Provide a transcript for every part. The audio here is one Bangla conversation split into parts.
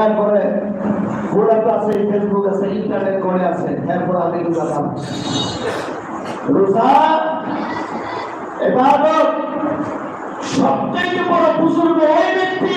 এরপরে আছে ফেসবুক আছে ইন্টারনেট করে আছে, এরপর আমি রোজা রোজা, এবাদত সবথেকে বড় বুজুর্গ ওই ব্যক্তি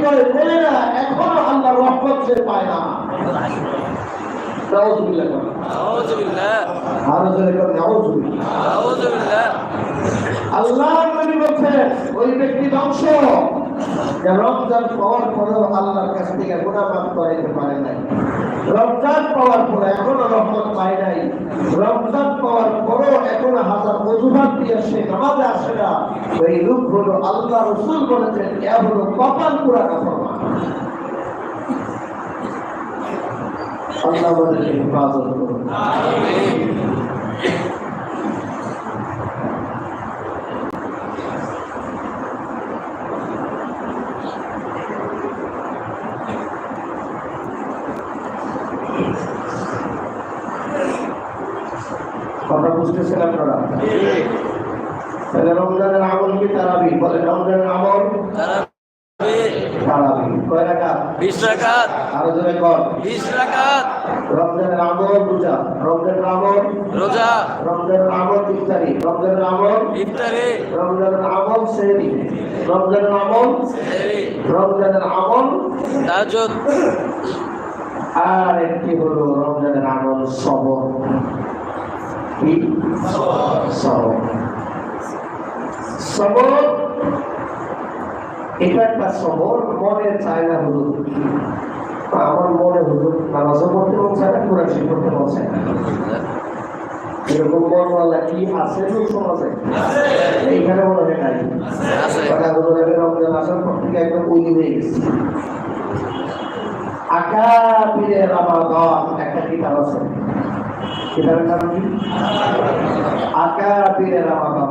হৃদয়ে বলে না এখনও আল্লাহ রহমত সে পায় না। করে। আল্লাহ ওই ব্যক্তি ধ্বংস। রমজান পাওয়ার পরেও আল্লাহর কাছ থেকে গুনাহ মাফ করাইতে পারে নাই। রমজান পাওয়ার পরে এখনও রহমত পায় নাই। রমজান পাওয়ার পরেও এখনও হাজার অজুহাত দিয়ে সে নামাজে আসে না। ওই লোক হলো আল্লাহ রসুল বলেছেন, এ হলো কপাল পুরা নাফরমান। আল্লাহ আমাদেরকে হেফাজত করুন কথা বুঝতেছেন আপনারা তাহলে রমজানের আমল কি তারাবি বলে রমজানের আমল তারাবি তারাবি কয় রাখা 20 রাকাত আরও জোরে কর 20 রাকাত রমজানের আমল রোজা রমজানের আমল রোজা রমজানের আমল ইফতারি রমজানের আমল ইফতারি রমজানের আমল সেহরি রমজানের আমল সেহরি রমজানের আমল তাহাজ্জুদ আর একটি হলো রমজানের আমল সবর কি সবর সবর। এটা একটা সবর মনে চায় না হুজুর। আমার মনে হুজুর নামাজও পড়তে মন চায় না কোরআন শরীফ মন চায় না। এরকম মনওয়ালা কি আছে তো সমাজে? এইখানে মনে হয় নাই। আছে। কথা হুজুর আমি রমজান আসার পর থেকে একদম উইলি হয়ে গেছি। আকাবিরে রামাদান একটা কিতাব আছে। কিতাবের নাম কি? আকাবিরে রামাদান।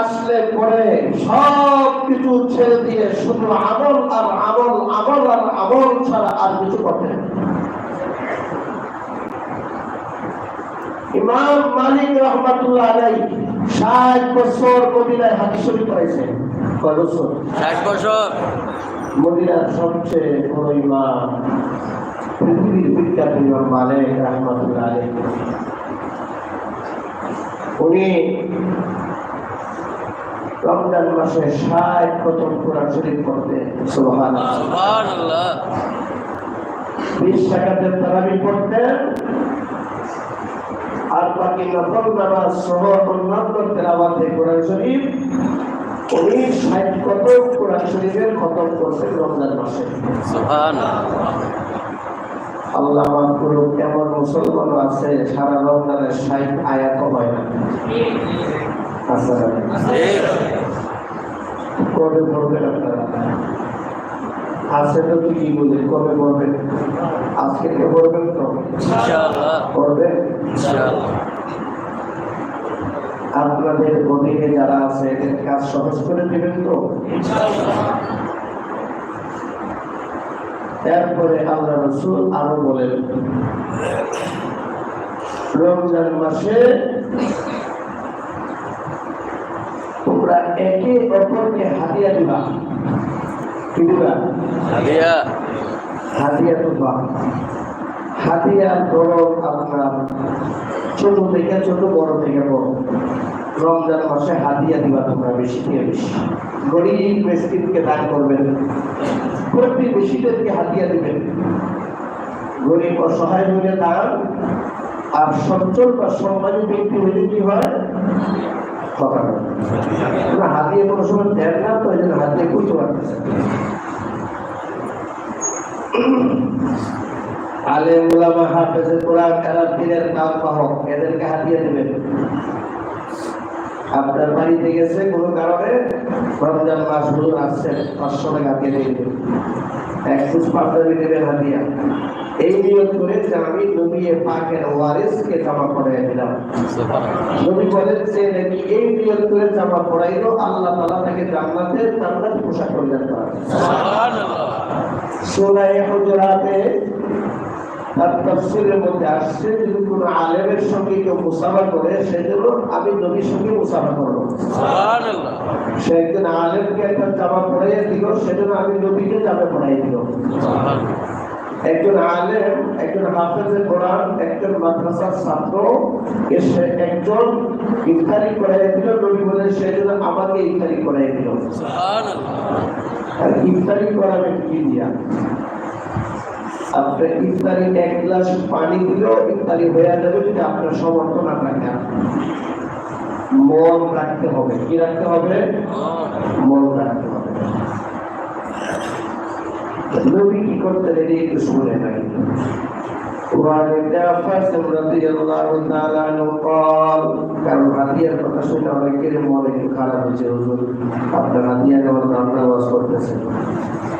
আসলে পরে সব কিছু ছেড়ে দিয়ে শুধু আমল আর আমল আমল আর আমল ছাড়া আর কিছু না। ইমাম মালিক রহমাতুল্লাহ আলাই ষাট বছর মদিনায় শরীফ পড়াইছে কয় বছর? 60 বছর। মদিনার সবচেয়ে বড় ইমাম পৃথিবীর বিখ্যাত ইমাম মালিক রহমাতুল্লাহ আলাই উনি রমজান মাসে ষাট প্রথম কোরআন শরীফ পড়তে সুবহান বিশ টাকাতের তারাবি পড়তেন আর বাকি নফল নামাজ সহ অন্যান্য তেলাওয়াতে কোরআন শরীফ উনি ষাট কত কোরআন শরীফের খতম করতেন রমজান মাসে। আল্লাহ মাফ এমন মুসলমান আছে সারা রমজানের ষাট আয়াত হয় না? আচ্ছা ঠিক কবে পড়বেন আপনারা? আছে তো কি বলে কবে পড়বেন? আজকে পড়বেন তো? পড়বেন? আপনাদের অধীনে যারা আছে এদের কাজ সহজ করে দিবেন তো? এরপরে আল্লাহ রসুল আরও বলেন রমজান মাসে তোমরা একে অপরকে হাতিয়া দিবা। কি দিবা? হাদিয়া। হাতিয়া দিবা হাতিয়া বড় আপনার ছোট থেকে ছোট বড় থেকে বড়। রমজান মাসে হাদিয়া দিবা তোমরা বেশি থেকে বেশি। গরিব মিসকিনকে দান করবেন। প্রতিবেশীদেরকে হাদিয়া দিবেন। গরিব অসহায় হইলে দান আর সচ্ছল বা সম্মানী ব্যক্তি হইলে কি হয়? হাতিয়ে কোনো সময় দেন না, তো এই জন্য হাতিয়ে করতে পারতেছে আলে উলামা হাফেজে কোরআন খেলার দিনের কাম পাহক, এদেরকে হাতিয়ে দেবেন। আপনার বাড়িতে গেছে কোনো কারণে? রমজান মাস হুজুর আসছেন পাঁচশো টাকা দিয়ে দেবেন এক ফুস পাঞ্জাবি দেবেন হাতিয়া এই নিয়ত করে যে আমি নবীয়ে পাকের ওয়ারিসকে জমা করে দিলাম। নবী বলেন যে নাকি এই নিয়ত করে জামা পড়াইলো আল্লাহ তাআলা তাকে জান্নাতে জান্নাত পোশাক করাবে সূরা হুজুরাতে তার তাফসীরের মধ্যে আসছে যদি কোনো আলেমের সঙ্গে কেউ মুসাফা করে সেজন্য আমি নবীর সঙ্গে মুসাফা করব। সে একজন আলেমকে একটা জামা পড়াইয়া দিল সেজন্য আমি নবীকে জামা পড়াই দিল। একজন আলেম একজন হাফেজে কোরআন একজন মাদ্রাসার ছাত্র এসে একজন ইফতারি করাই দিল নবী বলে সেজন্য আমাকে ইফতারি করাই দিল। ইফতারি করাবেন কি দিয়া এক গ্লাস পানি দিলেও হ্যাঁ। ইফতারি হয়ে যাবে যদি আপনার না থাকে। মন রাখতে হবে। কি রাখতে হবে? মন রাখতে হবে। কারণ হাতিয়ার কথা শুনে অনেকের খারাপ হয়েছে আপনার হাতিয়ার আমার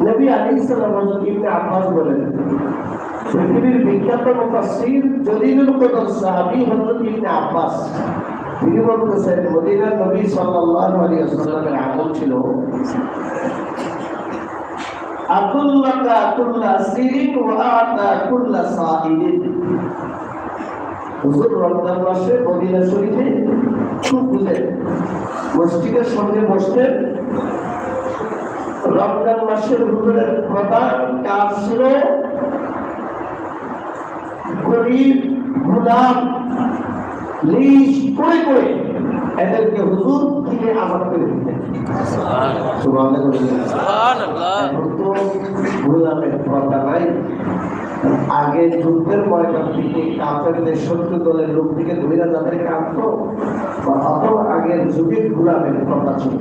নবী আলাইহিস সালাম হযরত ইবনে আব্বাস বলেন, পৃথিবীর বিখ্যাত মুফাসসির জলিলুল কদর সাহাবী হযরত ইবনে আব্বাস। তিনি বলতেছেন, মদিনার নবী সাল্লাল্লাহু আলাইহি ওয়াসাল্লামের আমল ছিল আতুল্লাকা কুল্লা সিরিন ওয়া আতা কুল্লা সাইলিন হুজুর রমজান মাসে মদিনা শরীফে বুঝেন মসজিদের সঙ্গে বসতেন রমজান মাসের হুজুরের প্রধান কাজ ছিল। গরিব গুলাম লিস করে করে এদেরকে হুজুর থেকে আবাদ করে দিতেন। গোলামের নাই। আগে যুদ্ধের ময়দান থেকে কাফেরদের শত্রু দলের লোক থেকে ধৈরা যাদের কাঁদত। অত আগের যুগের গোলামের কথা ছিল।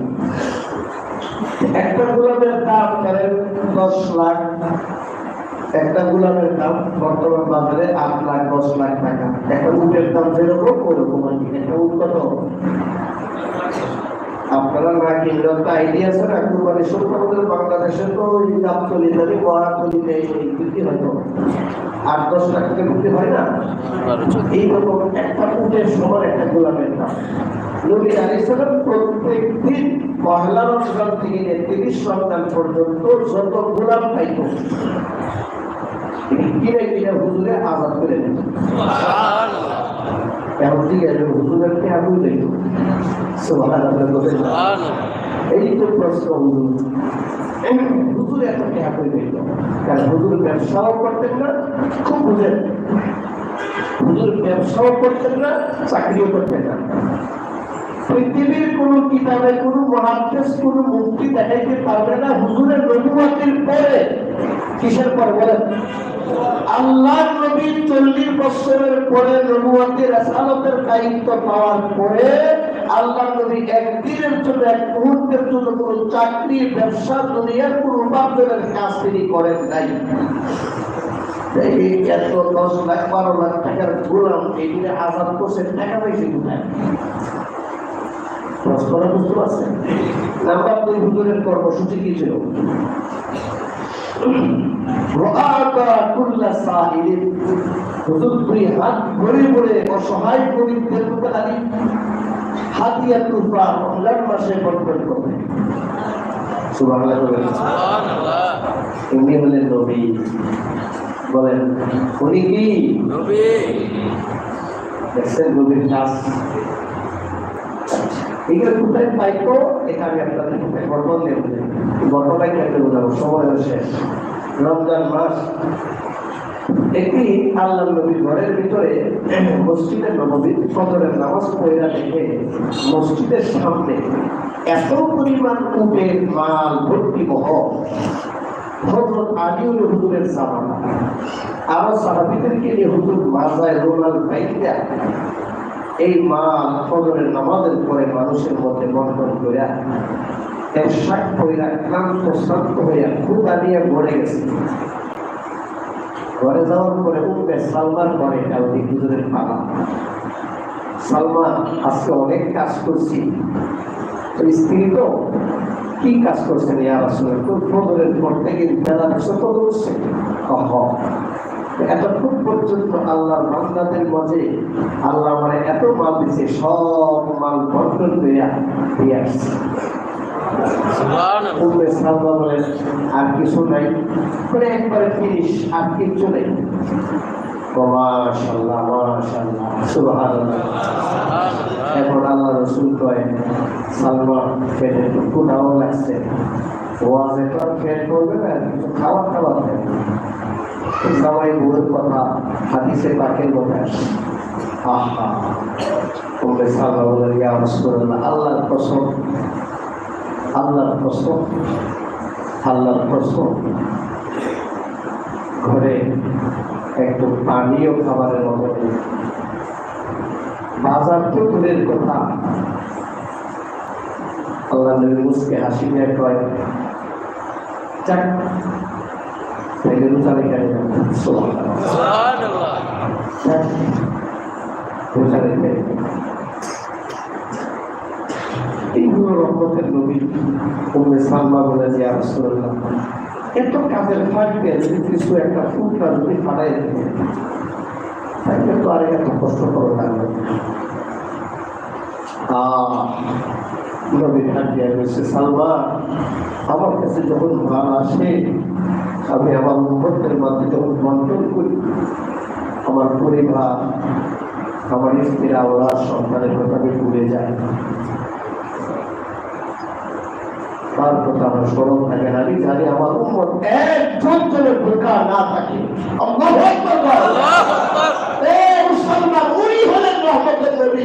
একটা গোলাপের দাম ধরেন দশ লাখ, একটা গোলাপের দাম বর্তমান বাজারে আট লাখ, দশ লাখ টাকা। একটা উটের দাম যেরকম, ওরকম আর কি। একটা উট কত? আপনারা না কিনলেও তো আইডিয়া আছে না? কুরবানি শুরু আমাদের বাংলাদেশে তো গাবতলি ধরে মহাতলিতে বিক্রি হয়তো আট দশ লাখ টাকা বিক্রি হয় না? এইরকম একটা উটের সমান একটা গোলামের দাম। নবী আলাইসালাম প্রত্যেক দিন রমজান থেকে নিয়ে তিরিশ রমজান পর্যন্ত যত গোলাম পাইত কিনে কিনে হুজুরে আজাদ করে নেন এমন ঠিক আছে হুজুরের কে আমি সুবহানাল্লাহ। বলেন এই তো প্রশ্ন হুজুর হুজুর এত টাকা করে দিল কারণ হুজুর ব্যবসাও করতেন না খুব বুঝেন। হুজুর ব্যবসাও করতেন না চাকরিও করতেন না। পৃথিবীর কোন কিতাবে কোন মহাদেশ কোন মুক্তি দেখাইতে পারবে না হুজুরের নবুয়াতের পরে। কিসের পর বলেন? আল্লাহ নবী চল্লিশ বছরের পরে নবুয়াতের আসালতের দায়িত্ব পাওয়ার পরে আল্লাহ নবী একদিনের জন্য, এক মুহূর্তের জন্য কোন চাকরি, ব্যবসা, দুনিয়ার কোন উপার্জনের কাজ তিনি করেন নাই। এই এত দশ লাখ, বারো লাখ আজাদ বুঝতে পারছেন দুই কর্মসূচি কি ছিল? হাত ভরে ভরে অসহায় গরিবদের প্রতি হাতিয়া তুফা রমজান মাসে বন্টন করবে ইনি হলেন নবী। বলেন উনি কি? দেখছেন নবীর কাজ রমজান মাস। একটি আল্লাহ ঘরের ভিতরে মসজিদের নবীর নামাজ পড়া দেখে মসজিদের সামনে এত পরিমাণ উটের মাল, ভর্তি বহ হজরত আলিউল হুজুরের জামানা। আরও সাহাবিদেরকে নিয়ে হুজুর মাজায় রোলাল ভাইয়া এই মাল ফজরের নামাজের পরে মানুষের মধ্যে বন্টন করিয়া এর শাক কইরা ক্লান্ত, শ্রান্ত হইয়া ক্ষুদা নিয়ে ঘরে গেছে। ঘরে যাওয়ার পরে উঠবে সালমার পরে এটা ওই হুজুরের পালা। সালমা আজকে অনেক কাজ করছি। স্ত্রী তো কি কাজ করছেন? ইয়ার আসলে ফজরের পর থেকে বেলা বসে করছে এতক্ষণ পর্যন্ত আল্লাহর বান্দাদের মাঝে আল্লাহ মানে এত মাল দিছে সব মাল বন্টন করিয়া দিয়ে আসছে। আর কিছু নাই। একবারে ফিনিশ আর কিছু নেই। এখন আল্লাহ রসুল কয় সালমা পেটে টুকুটাও লাগছে। ওয়াজে তো ফেল করবে না খাবার খাবার খাবে সবাই বউয়ের কথা হাদিসে পাকের মধ্যে আল্লাহর আল্লাহর আল্লাহর ঘরে একটু পানীয় খাবারের মতো। বাজার তো দূরের কথা। আল্লাহ নবী মুসকে হাসি দিয়ে কয়, যাক এইগুলো নবী সালমা বলে যে এত কাজের ফাঁক দিয়ে যদি কিছু একটা ফুলটা যদি ফাটাই দিতে তাহলে তো আর কষ্ট করে লাগবে নবীর হাত দিয়ে সালমা আমার কাছে যখন মাল আসে আমি আমার মুহূর্তের মধ্যে যখন বন্টন করি আমার পরিবার আমার স্ত্রী ওরা সন্তানের কথা আমি ভুলে যায়। তার কথা আমার স্মরণ থাকে না। আমি জানি আমার একজন জনের না থাকে। মুসলমান উনি হলেন রহমতের নবী।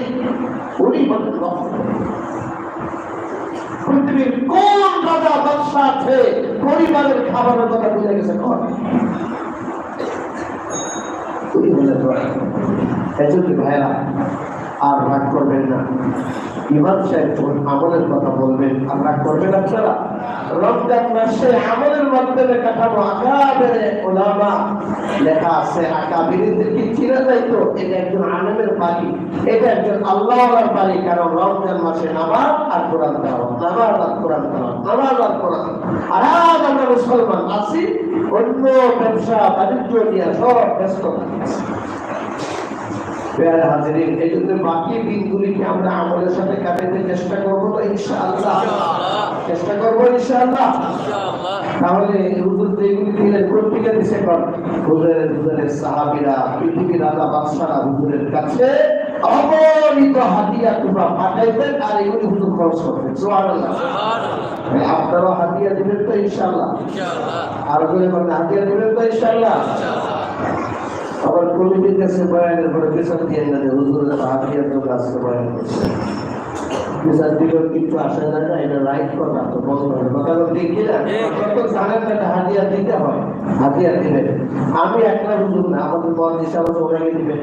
উনি হলেন রহমতের নবী। পৃথিবীর কোন রাজা বাদশা আছে, পরিবারের খাবারের কথা বুঝে গেছে ভাইরা আর রাগ করবেন না। ইমাম সাহেব আমলের কথা বলবেন, আর রাগ করবেন আপনারা? রমজান মাসে মাধ্যমে কাঠামো ওলামা লেখা আছে। তো? এটা একজন আলেমের বাড়ি। এটা একজন আল্লাহর বাড়ি। কারণ রমজান মাসে নামাজ আর কোরআন নামাজ আর কোরআন নামাজ আর কোরআন। আর আজ আমরা মুসলমান আছি, অন্য ব্যবসা, বাণিজ্য নিয়ে সব ব্যস্ত এই জন্য বাকি দিনগুলিকে আমরা আমলের সাথে কাটাতে চেষ্টা করব ইনশাআল্লাহ। চেষ্টা করব ইনশাআল্লাহ। তাহলে হুজুর যেগুলি দিলেন কোথেকে দিছে কর। হুজুরের হুজুরের সাহাবীরা পৃথিবীর রাজা বাদশারা হুজুরের কাছে অগণিত হাদিয়া তোমরা পাঠাইতেন আর এগুলি হুজুর খরচ করতেন সুবহানাল্লাহ। সুবহানাল্লাহ। আপনারাও হাদিয়া দিবেন তো ইনশাআল্লাহ। আর করে মানে হাদিয়া দিবেন তো ইনশাআল্লাহ? আবার কমিটির কাছে বয়ানের পরে পেছন দিয়ে হুজুরের হাতিয়া তো আজকে বয়ান করছে। পেছন দিলেও কিন্তু আসা যায় না এটা রাইট কথা তো বলতে হবে কথা তো না জানেন না হাতিয়া দিতে হয় হাতিয়া দিবেন আমি একটা হুজুর না আমাদের মত হিসাবে সবাইকে দিবেন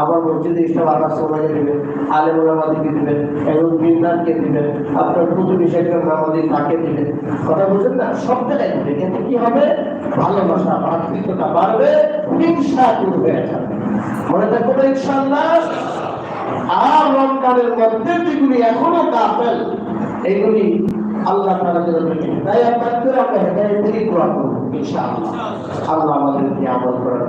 আমার মসজিদে হিসাব আবার সবাইকে দিবেন আলেম ওলামাদিকে দিবেন একজন বিন্দানকে দিবেন আপনার পুজো বিষয়টার নামাজি তাকে দিবেন কথা বুঝেন না? সব জায়গায় দিবেন এতে কি হবে? ভালোবাসা ভাতৃত্বটা বাড়বে হিংসা দূর হয়ে যাবে। মনে থাকব তো ইনশাআল্লাহ আর রমজানের মধ্যে যেগুলি এখনও এগুলি আল্লাহ তারা যেন তাই আমরা দোয়া করব, ইনশাআল্লাহ। আল্লাহ আমাদেরকে আমল করার